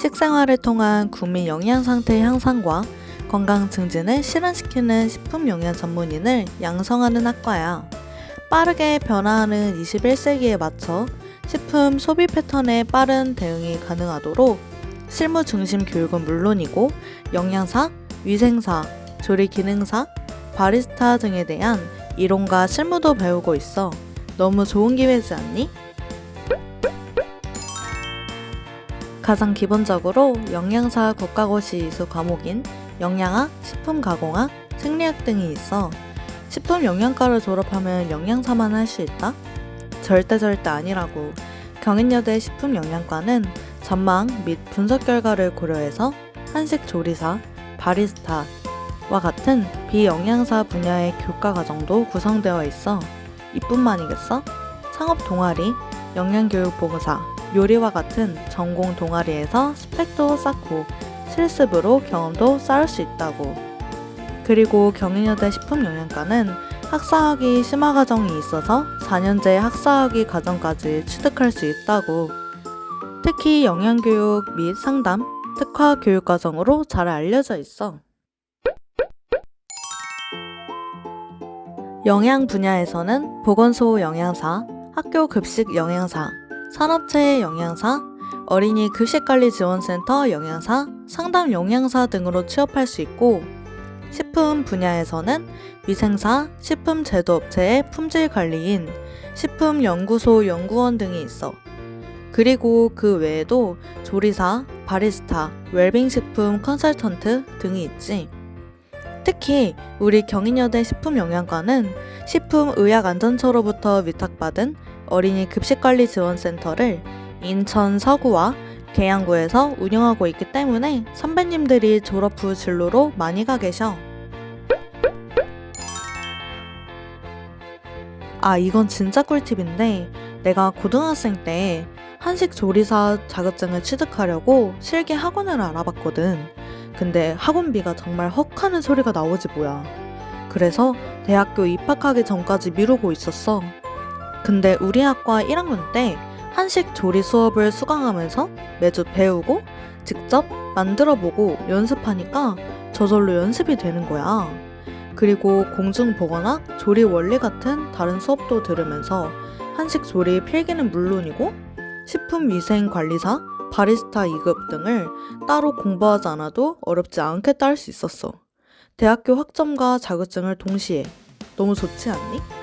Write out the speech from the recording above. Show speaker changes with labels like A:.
A: 식생활을 통한 국민 영양 상태 향상과 건강 증진을 실현시키는 식품 영양 전문인을 양성하는 학과야. 빠르게 변화하는 21세기에 맞춰 식품 소비 패턴에 빠른 대응이 가능하도록 실무 중심 교육은 물론이고 영양사, 위생사, 조리 기능사, 바리스타 등에 대한 이론과 실무도 배우고 있어. 너무 좋은 기회지 않니? 가장 기본적으로 영양사 국가고시 이수 과목인 영양학, 식품가공학, 생리학 등이 있어. 식품 영양과를 졸업하면 영양사만 할 수 있다? 절대 절대 아니라고. 경인여대 식품 영양과는 전망 및 분석 결과를 고려해서 한식 조리사, 바리스타와 같은 비영양사 분야의 교과 과정도 구성되어 있어. 이뿐만이겠어? 창업 동아리, 영양교육 보고사, 요리와 같은 전공 동아리에서 스펙도 쌓고 실습으로 경험도 쌓을 수 있다고. 그리고 경인여대 식품영양과는 학사학위 심화 과정이 있어서 4년제 학사학위 과정까지 취득할 수 있다고. 특히 영양교육 및 상담, 특화 교육 과정으로 잘 알려져 있어. 영양 분야에서는 보건소 영양사, 학교 급식 영양사, 산업체 영양사, 어린이 급식관리지원센터 영양사, 상담 영양사 등으로 취업할 수 있고, 식품 분야에서는 위생사, 식품 제조업체의 품질 관리인, 식품 연구소 연구원 등이 있어. 그리고 그 외에도 조리사, 바리스타, 웰빙식품 컨설턴트 등이 있지. 특히 우리 경인여대 식품영양과는 식품의약안전처로부터 위탁받은 어린이 급식관리지원센터를 인천 서구와 계양구에서 운영하고 있기 때문에 선배님들이 졸업 후 진로로 많이 가 계셔. 아, 이건 진짜 꿀팁인데 내가 고등학생 때 한식 조리사 자격증을 취득하려고 실기 학원을 알아봤거든. 근데 학원비가 정말 헉 하는 소리가 나오지 뭐야. 그래서 대학교 입학하기 전까지 미루고 있었어. 근데 우리 학과 1학년 때 한식 조리 수업을 수강하면서 매주 배우고 직접 만들어 보고 연습하니까 저절로 연습이 되는 거야. 그리고 공중보건학, 조리 원리 같은 다른 수업도 들으면서 한식 조리 필기는 물론이고 식품위생관리사, 바리스타 2급 등을 따로 공부하지 않아도 어렵지 않게 딸 수 있었어. 대학교 학점과 자격증을 동시에. 너무 좋지 않니?